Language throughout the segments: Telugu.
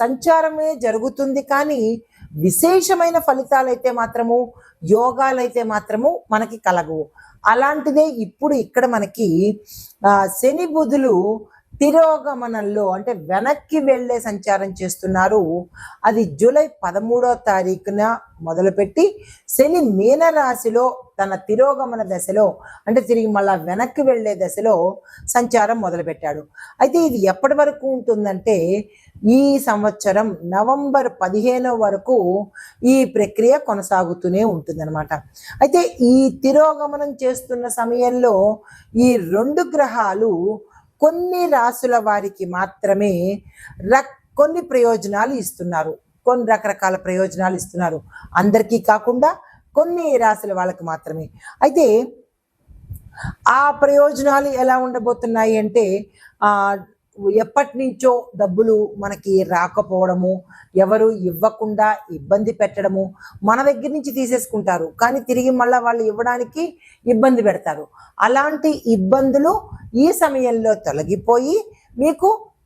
సంచారమే జరుగుతుంది కానీ విశేషమైన ఫలితాలైతే మాత్రము యోగాలైతే మాత్రము మనకి కలగవు. అలాంటిదే ఇప్పుడు ఇక్కడ మనకి శని బుధులు తిరోగమనంలో అంటే వెనక్కి వెళ్ళే సంచారం చేస్తున్నారు. అది జూలై పదమూడో తారీఖున మొదలుపెట్టి శని మీనరాశిలో తన తిరోగమన దశలో అంటే తిరిగి మళ్ళా వెనక్కి వెళ్ళే దశలో సంచారం మొదలుపెట్టాడు. అయితే ఇది ఎప్పటి వరకు ఉంటుందంటే ఈ సంవత్సరం నవంబర్ పదిహేనో వరకు ఈ ప్రక్రియ కొనసాగుతూనే ఉంటుందన్నమాట. అయితే ఈ తిరోగమనం చేస్తున్న సమయంలో ఈ రెండు గ్రహాలు కొన్ని రాసుల వారికి మాత్రమే రక్ కొన్ని ప్రయోజనాలు ఇస్తున్నారు. కొన్ని రకరకాల ప్రయోజనాలు ఇస్తున్నారు. అందరికీ కాకుండా కొన్ని రాశుల వాళ్ళకి మాత్రమే. అయితే ఆ ప్రయోజనాలు ఎలా ఉండబోతున్నాయి అంటే ఆ ఎప్పటి నుంచో డబ్బులు మనకి రాకపోవడము ఎవరు ఇవ్వకుండా ఇబ్బంది పెట్టడము మన దగ్గర నుంచి తీసేసుకుంటారు. కానీ తిరిగి మళ్ళీ వాళ్ళు ఇవ్వడానికి ఇబ్బంది పెడతారు. అలాంటి ఇబ్బందులు ఈ సమయంలో తొలగిపోయి మీకు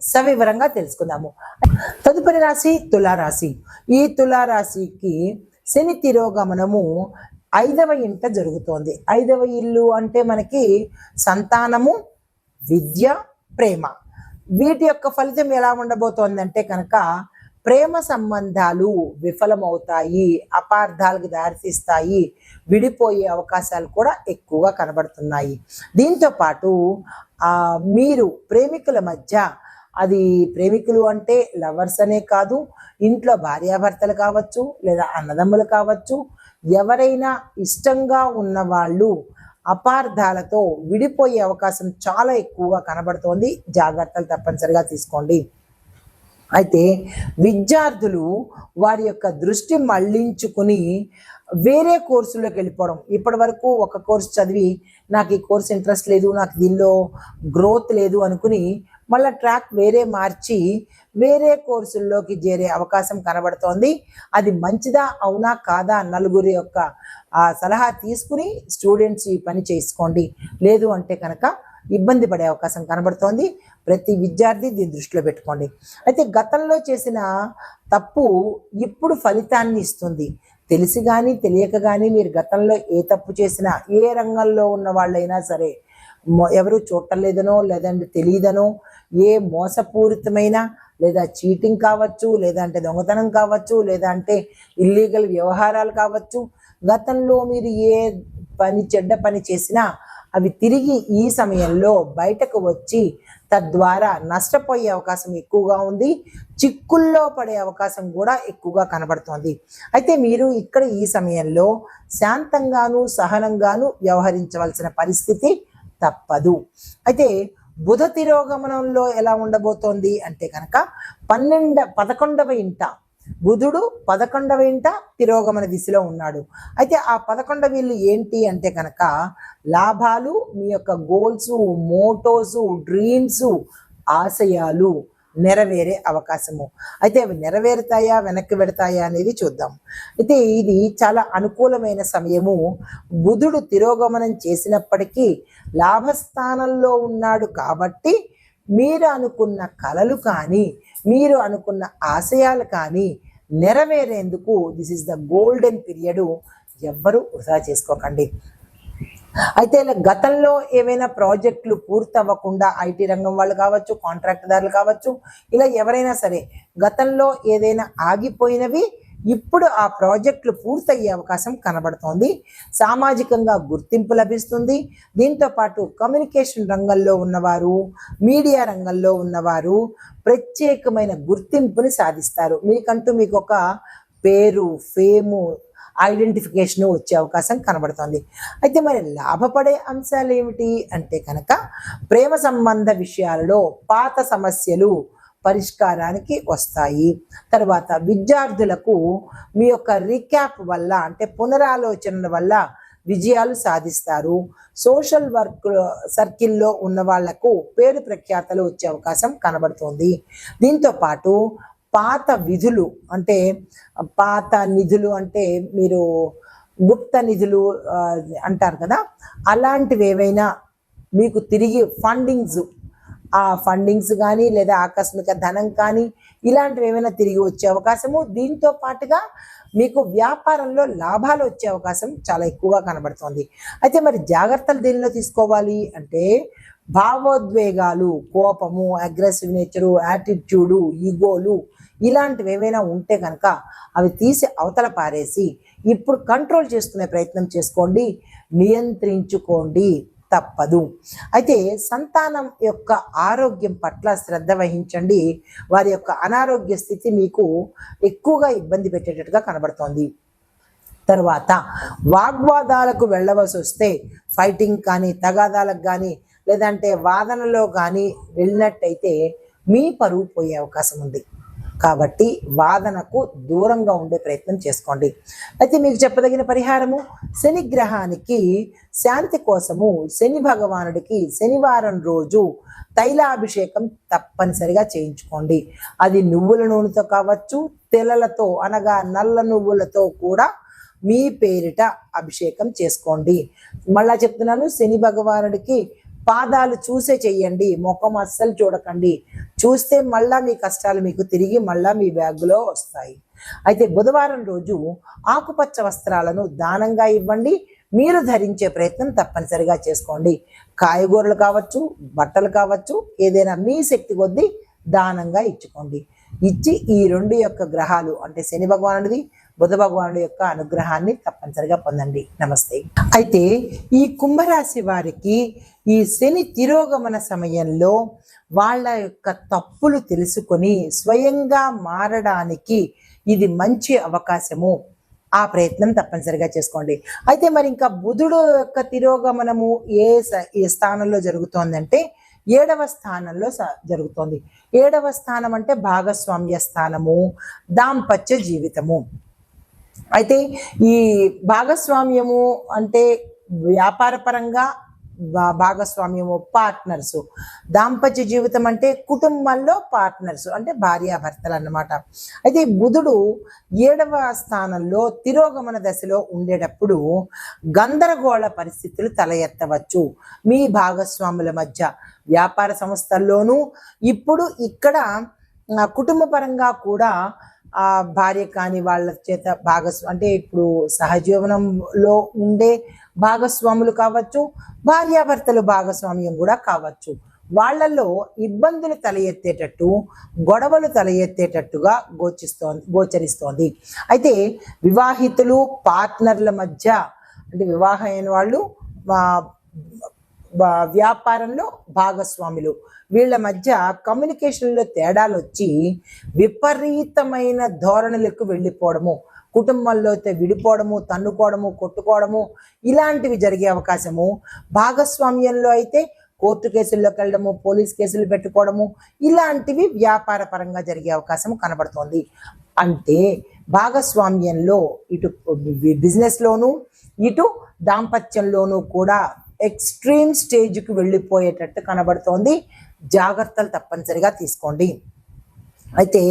సవివరంగా తెలుసుకుందాము. తదుపరి రాశి తులారాశి. ఈ తులారాశికి శని తిరోగమనము ఐదవ ఇంట జరుగుతోంది. ఐదవ ఇల్లు అంటే మనకి సంతానము విద్య ప్రేమ. వీటి యొక్క ఫలితం ఎలా ఉండబోతోందంటే కనుక ప్రేమ సంబంధాలు విఫలమవుతాయి అపార్థాలకు దారితీస్తాయి విడిపోయే అవకాశాలు కూడా ఎక్కువగా కనబడుతున్నాయి. దీంతో పాటు మీరు ప్రేమికుల మధ్య అది ప్రేమికులు అంటే లవర్స్ అనే కాదు ఇంట్లో భార్యాభర్తలు కావచ్చు లేదా అన్నదమ్ములు కావచ్చు ఎవరైనా ఇష్టంగా ఉన్న వాళ్ళు అపార్థాలతో విడిపోయే అవకాశం చాలా ఎక్కువగా కనబడుతోంది. జాగ్రత్తలు తప్పనిసరిగా తీసుకోండి. అయితే విద్యార్థులు వారి యొక్క దృష్టి మళ్ళించుకుని వేరే కోర్సులోకి వెళ్ళిపోవడం. ఇప్పటి వరకు ఒక కోర్సు చదివి నాకు ఈ కోర్స్ ఇంట్రెస్ట్ లేదు నాకు దీనిలో గ్రోత్ లేదు అనుకుని మళ్ళీ ట్రాక్ వేరే మార్చి వేరే కోర్సుల్లోకి చేరే అవకాశం కనబడుతోంది. అది మంచిదా అవునా కాదా నలుగురి యొక్క ఆ సలహా తీసుకుని స్టూడెంట్స్ ఈ పని చేసుకోండి. లేదు అంటే కనుక ఇబ్బంది పడే అవకాశం కనబడుతోంది. ప్రతి విద్యార్థి దీన్ని దృష్టిలో పెట్టుకోండి. అయితే గతంలో చేసిన తప్పు ఇప్పుడు ఫలితాన్ని ఇస్తుంది. తెలిసి కానీ తెలియక కానీ మీరు గతంలో ఏ తప్పు చేసినా ఏ రంగంలో ఉన్న వాళ్ళైనా సరే ఎవరు చూడటం లేదనో లేదంటే తెలియదనో ఏ మోసపూరితమైన లేదా చీటింగ్ కావచ్చు లేదంటే దొంగతనం కావచ్చు లేదంటే ఇల్లీగల్ వ్యవహారాలు కావచ్చు గతంలో మీరు ఏ పని చెడ్డ పని చేసినా అవి తిరిగి ఈ సమయంలో బయటకు వచ్చి తద్వారా నష్టపోయే అవకాశం ఎక్కువగా ఉంది చిక్కుల్లో పడే అవకాశం కూడా ఎక్కువగా కనబడుతోంది. అయితే మీరు ఇక్కడ ఈ సమయంలో శాంతంగాను సహనంగాను వ్యవహరించవలసిన పరిస్థితి తప్పదు. అయితే బుధ తిరోగమనంలో ఎలా ఉండబోతోంది అంటే కనుక పన్నెండ పదకొండవ ఇంట బుధుడు పదకొండవ ఇంట తిరోగమన దిశలో ఉన్నాడు. అయితే ఆ పదకొండవ ఇల్లు ఏంటి అంటే కనుక లాభాలు మీ యొక్క గోల్స్ మోటోస్ డ్రీమ్స్ ఆశయాలు నెరవేరే అవకాశము. అయితే అవి నెరవేరుతాయా వెనక్కి పెడతాయా అనేది చూద్దాం. అయితే ఇది చాలా అనుకూలమైన సమయము. బుధుడు తిరోగమనం చేసినప్పటికీ లాభస్థానంలో ఉన్నాడు కాబట్టి మీరు అనుకున్న కలలు కానీ మీరు అనుకున్న ఆశయాలు కానీ నెరవేరేందుకు this is the golden period ఎవ్వరూ వృధా చేసుకోకండి. అయితే ఇలా గతంలో ఏవైనా ప్రాజెక్టులు పూర్తవ్వకుండా ఐటీ రంగం వాళ్ళు కావచ్చు కాంట్రాక్టుదారులు కావచ్చు ఇలా ఎవరైనా సరే గతంలో ఏదైనా ఆగిపోయినవి ఇప్పుడు ఆ ప్రాజెక్టులు పూర్తయ్యే అవకాశం కనబడుతోంది. సామాజికంగా గుర్తింపు లభిస్తుంది. దీంతో పాటు కమ్యూనికేషన్ రంగంలో ఉన్నవారు మీడియా రంగంలో ఉన్నవారు ప్రత్యేకమైన గుర్తింపుని సాధిస్తారు. మీకంటూ మీకు ఒక పేరు ఫేము ఐడెంటిఫికేషన్ వచ్చే అవకాశం కనబడుతుంది. అయితే మరి లాభపడే అంశాలు ఏమిటి? అంటే కనుక ప్రేమ సంబంధ విషయాలలో పాత సమస్యలు పరిష్కారానికి వస్తాయి. తర్వాత విద్యార్థులకు మీ యొక్క రీక్యాప్ వల్ల అంటే పునరాలోచనల వల్ల విజయాలు సాధిస్తారు. సోషల్ వర్క్ సర్కిల్లో ఉన్న వాళ్ళకు పేరు ప్రఖ్యాతలు వచ్చే అవకాశం కనబడుతోంది. దీంతో పాటు పాత విధులు అంటే పాత నిధులు అంటే మీరు గుప్త నిధులు అంటారు కదా అలాంటివి ఏవైనా మీకు తిరిగి ఫండింగ్స్ ఆ ఫండింగ్స్ కానీ లేదా ఆకస్మిక ధనం కానీ ఇలాంటివి ఏమైనా తిరిగి వచ్చే అవకాశము? దీంతో పాటుగా మీకు వ్యాపారంలో లాభాలు వచ్చే అవకాశం చాలా ఎక్కువగా కనబడుతోంది. అయితే మరి జాగ్రత్తలు దేనిలో తీసుకోవాలి అంటే భావోద్వేగాలు కోపము అగ్రెసివ్ నేచరు యాటిట్యూడు ఈగోలు ఇలాంటివి ఏవైనా ఉంటే కనుక అవి తీసి అవతల పారేసి ఇప్పుడు కంట్రోల్ చేసుకునే ప్రయత్నం చేసుకోండి. నియంత్రించుకోండి. తప్పదు. అయితే సంతానం యొక్క ఆరోగ్యం పట్ల శ్రద్ధ వహించండి. వారి యొక్క అనారోగ్య స్థితి మీకు ఎక్కువగా ఇబ్బంది పెట్టేటట్టుగా కనబడుతోంది. తర్వాత వాగ్వాదాలకు వెళ్ళవలసి వస్తే ఫైటింగ్ కానీ తగాదాలకు కానీ లేదంటే వాదనలో కానీ వెళ్ళినట్టయితే మీ పరువు పోయే అవకాశం ఉంది. కాబట్టి వాదనకు దూరంగా ఉండే ప్రయత్నం చేసుకోండి. అయితే మీకు చెప్పదగిన పరిహారము? శని గ్రహానికి శాంతి కోసము శని భగవానుడికి శనివారం రోజు తైలాభిషేకం తప్పనిసరిగా చేయించుకోండి. అది నువ్వుల నూనెతో కావచ్చు తెల్లలతో అనగా నల్ల నువ్వులతో కూడా మీ పేరిట అభిషేకం చేసుకోండి. మళ్ళా చెప్తున్నాను శని భగవానుడికి పాదాలు చూసే చెయ్యండి ముఖం అస్సలు చూడకండి. చూస్తే మళ్ళా మీ కష్టాలు మీకు తిరిగి మళ్ళా మీ బ్యాగులో వస్తాయి. అయితే బుధవారం రోజు ఆకుపచ్చ వస్త్రాలను దానంగా ఇవ్వండి మీరు ధరించే ప్రయత్నం తప్పనిసరిగా చేసుకోండి. కాయగూరలు కావచ్చు బట్టలు కావచ్చు ఏదైనా మీ శక్తి కొద్దీ దానంగా ఇచ్చుకోండి. ఇచ్చి ఈ రెండు యొక్క గ్రహాలు అంటే శని భగవానుడిది బుధ భగవానుడి యొక్క అనుగ్రహాన్ని తప్పనిసరిగా పొందండి. నమస్తే. అయితే ఈ కుంభరాశి వారికి ఈ శని తిరోగమన సమయంలో వాళ్ళ యొక్క తప్పులు తెలుసుకొని స్వయంగా మారడానికి ఇది మంచి అవకాశము. ఆ ప్రయత్నం తప్పనిసరిగా చేసుకోండి. అయితే మరి ఇంకా బుధుడు యొక్క తిరోగమనము ఏ ఏ స్థానంలో జరుగుతోందంటే ఏడవ స్థానంలో స- జరుగుతోంది. ఏడవ స్థానం అంటే భాగస్వామ్య స్థానము దాంపత్య జీవితము. అయితే ఈ భాగస్వామ్యము అంటే వ్యాపారపరంగా భా- భాగస్వామ్యము పార్ట్నర్స్ దాంపత్య జీవితం అంటే కుటుంబంలో పార్ట్నర్స్ అంటే భార్యాభర్తలు అన్నమాట అయితే బుధుడు ఏడవ స్థానంలో తిరోగమన దశలో ఉండేటప్పుడు గందరగోళ పరిస్థితులు తల ఎత్తవచ్చు మీ భాగస్వాముల మధ్య వ్యాపార సంస్థల్లోనూ ఇప్పుడు ఇక్కడ కుటుంబపరంగా కుటుంబ పరంగా కూడా ఆ భార్య కాని వాళ్ళ చేత భాగస్వా అంటే ఇప్పుడు సహజీవనంలో ఉండే భాగస్వాములు కావచ్చు భార్యాభర్తలు భాగస్వామ్యం కూడా కావచ్చు. వాళ్ళలో ఇబ్బందులు తల ఎత్తేటట్టు గొడవలు తల ఎత్తేటట్టుగా గోచిస్తోంది గోచరిస్తోంది. అయితే వివాహితులు పార్ట్నర్ల మధ్య అంటే వివాహమైన వాళ్ళు వ్యాపారంలో భాగస్వాములు. వీళ్ళ మధ్య కమ్యూనికేషన్లో తేడాలు వచ్చి విపరీతమైన ధోరణులకు వెళ్ళిపోవడము కుటుంబంలో అయితే విడిపోవడము తన్నుకోవడము కొట్టుకోవడము ఇలాంటివి జరిగే అవకాశము. భాగస్వామ్యంలో అయితే కోర్టు కేసుల్లోకి వెళ్ళడము పోలీస్ కేసులు పెట్టుకోవడము ఇలాంటివి వ్యాపార పరంగా జరిగే అవకాశం కనబడుతోంది. అంటే భాగస్వామ్యంలో ఇటు బిజినెస్లోను ఇటు దాంపత్యంలోనూ కూడా ఎక్స్ట్రీమ్ స్టేజ్కి వెళ్ళిపోయేటట్టు కనబడుతోంది. జాగ్రత్తలు తప్పనిసరిగా తీసుకోండి. అయితే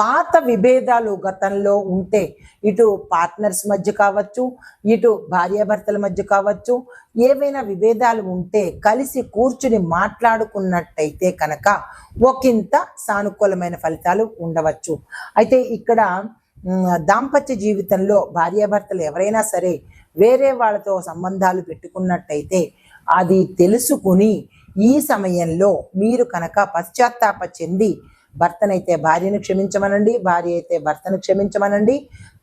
పాత విభేదాలు గతంలో ఉంటే ఇటు పార్ట్నర్స్ మధ్య కావచ్చు ఇటు భార్యాభర్తల మధ్య కావచ్చు ఏవైనా విభేదాలు ఉంటే కలిసి కూర్చుని మాట్లాడుకున్నట్టయితే కనుక ఒకంత సానుకూలమైన ఫలితాలు ఉండవచ్చు. అయితే ఇక్కడ దాంపత్య జీవితంలో భార్యాభర్తలు ఎవరైనా సరే వేరే వాళ్ళతో సంబంధాలు పెట్టుకున్నట్టయితే అది తెలుసుకుని ఈ సమయంలో మీరు కనుక పశ్చాత్తాప చెంది భర్తనైతే భార్యను క్షమించమనండి భార్య అయితే భర్తను క్షమించమనండి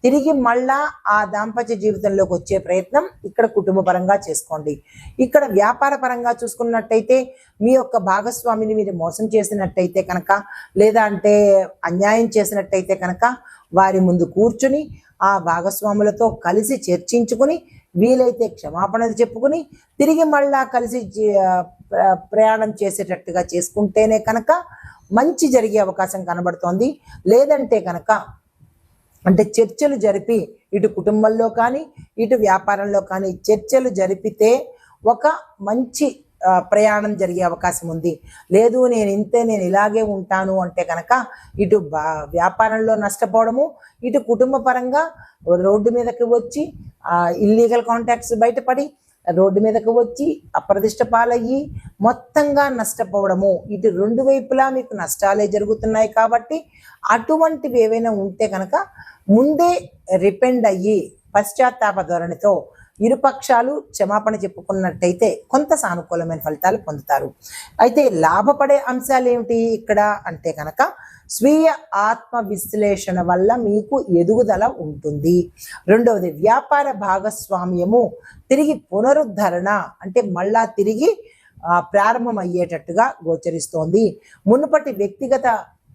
తిరిగి మళ్ళా ఆ దాంపత్య జీవితంలోకి వచ్చే ప్రయత్నం ఇక్కడ కుటుంబ పరంగా చేసుకోండి. ఇక్కడ వ్యాపార పరంగా చూసుకున్నట్టయితే మీ యొక్క భాగస్వామిని మీరు మోసం చేసినట్టయితే కనుక లేదా అంటే అన్యాయం చేసినట్టయితే కనుక వారి ముందు కూర్చుని ఆ భాగస్వాములతో కలిసి చర్చించుకుని వీలైతే క్షమాపణలు చెప్పుకుని తిరిగి మళ్ళా కలిసి ప్ర- ప్రయాణం చేసేటట్టుగా చేసుకుంటేనే కనుక మంచి జరిగే అవకాశం కనబడుతోంది. లేదంటే కనుక అంటే చర్చలు జరిపి ఇటు కుటుంబంలో కానీ ఇటు వ్యాపారంలో కానీ చర్చలు జరిపితే ఒక మంచి ప్రయాణం జరిగే అవకాశం ఉంది. లేదు నేను ఇంతే నేను ఇలాగే ఉంటాను అంటే కనుక ఇటు వ్యాపారంలో నష్టపోవడము ఇటు కుటుంబ పరంగా రోడ్డు మీదకి వచ్చి ఇల్లీగల్ కాంటాక్ట్స్ బయటపడి రోడ్డు మీదకు వచ్చి అప్రదిష్ట పాలయ్యి మొత్తంగా నష్టపోవడము. ఇటు రెండు వైపులా మీకు నష్టాలే జరుగుతున్నాయి కాబట్టి అటువంటివి ఏవైనా ఉంటే కనుక ముందే రిపెండ్ అయ్యి పశ్చాత్తాప ధోరణితో ఇరుపక్షాలు క్షమాపణ చెప్పుకున్నట్టయితే కొంత సానుకూలమైన ఫలితాలు పొందుతారు. అయితే లాభపడే అంశాలు ఏమిటి ఇక్కడ అంటే కనుక స్వీయ ఆత్మ విశ్లేషణ వల్ల మీకు ఎదుగుదల ఉంటుంది. రెండవది వ్యాపార భాగస్వామ్యము తిరిగి పునరుద్ధరణ అంటే మళ్ళా తిరిగి ప్రారంభమయ్యేటట్టుగా గోచరిస్తోంది. మునుపటి వ్యక్తిగత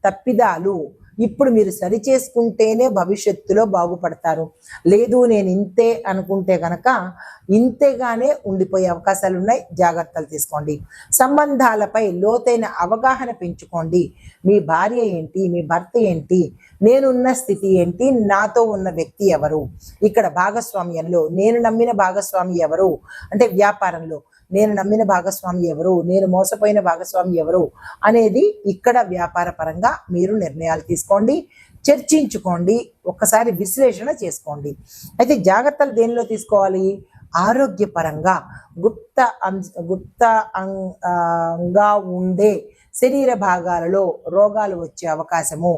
తప్పిదాలు ఇప్పుడు మీరు సరి చేసుకుంటేనే భవిష్యత్తులో బాగుపడతారు. లేదు నేను ఇంతే అనుకుంటే కనుక ఇంతేగానే ఉండిపోయే అవకాశాలు ఉన్నాయి జాగ్రత్తలు తీసుకోండి. సంబంధాలపై లోతైన అవగాహన పెంచుకోండి. మీ భార్య ఏంటి? మీ భర్త ఏంటి? నేనున్న స్థితి ఏంటి? నాతో ఉన్న వ్యక్తి ఎవరు? ఇక్కడ భాగస్వామ్యంలో నేను నమ్మిన భాగస్వామి ఎవరు? అంటే వ్యాపారంలో నేను నమ్మిన భాగస్వామి ఎవరు? నేను మోసపోయిన భాగస్వామి ఎవరు? అనేది ఇక్కడ వ్యాపార పరంగా మీరు నిర్ణయాలు తీసుకోండి చర్చించుకోండి ఒక్కసారి విశ్లేషణ చేసుకోండి. అయితే జాగ్రత్తలు దేనిలో తీసుకోవాలి? ఆరోగ్యపరంగా. గుప్త అంశ గుప్త అం- ఆ, అంగా ఉండే శరీర భాగాలలో రోగాలు వచ్చే అవకాశము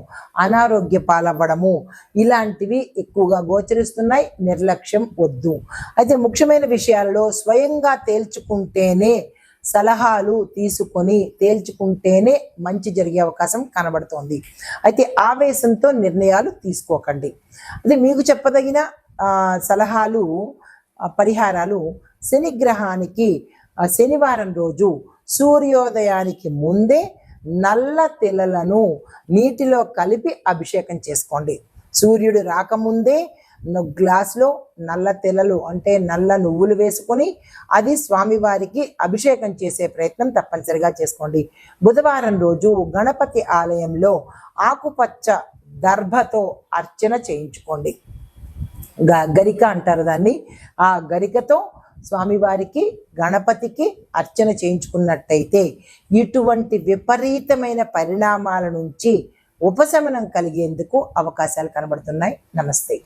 అనారోగ్య పాలవ్వడము ఇలాంటివి ఎక్కువగా గోచరిస్తున్నాయి నిర్లక్ష్యం వద్దు. అయితే ముఖ్యమైన విషయాలలో స్వయంగా తేల్చుకుంటేనే సలహాలు తీసుకొని తేల్చుకుంటేనే మంచి జరిగే అవకాశం కనబడుతోంది. అయితే ఆవేశంతో నిర్ణయాలు తీసుకోకండి. అదే మీకు చెప్పదగిన సలహాలు పరిహారాలు శనిగ్రహానికి శనివారం రోజు సూర్యోదయానికి ముందే నల్ల తెల్లలను నీటిలో కలిపి అభిషేకం చేసుకోండి. సూర్యుడు రాకముందే గ్లాస్లో నల్ల తెల్లలు అంటే నల్ల నువ్వులు వేసుకొని అది స్వామివారికి అభిషేకం చేసే ప్రయత్నం తప్పనిసరిగా చేసుకోండి. బుధవారం రోజు గణపతి ఆలయంలో ఆకుపచ్చ దర్భతో అర్చన చేయించుకోండి. గ- గరిక అంటారు దాన్ని. ఆ గరికతో స్వామివారికి గణపతికి అర్చన చేయించుకున్నట్టయితే ఇటువంటి విపరీతమైన పరిణామాల నుంచి ఉపశమనం కలిగేందుకు అవకాశాలు కనబడుతున్నాయి. నమస్తే.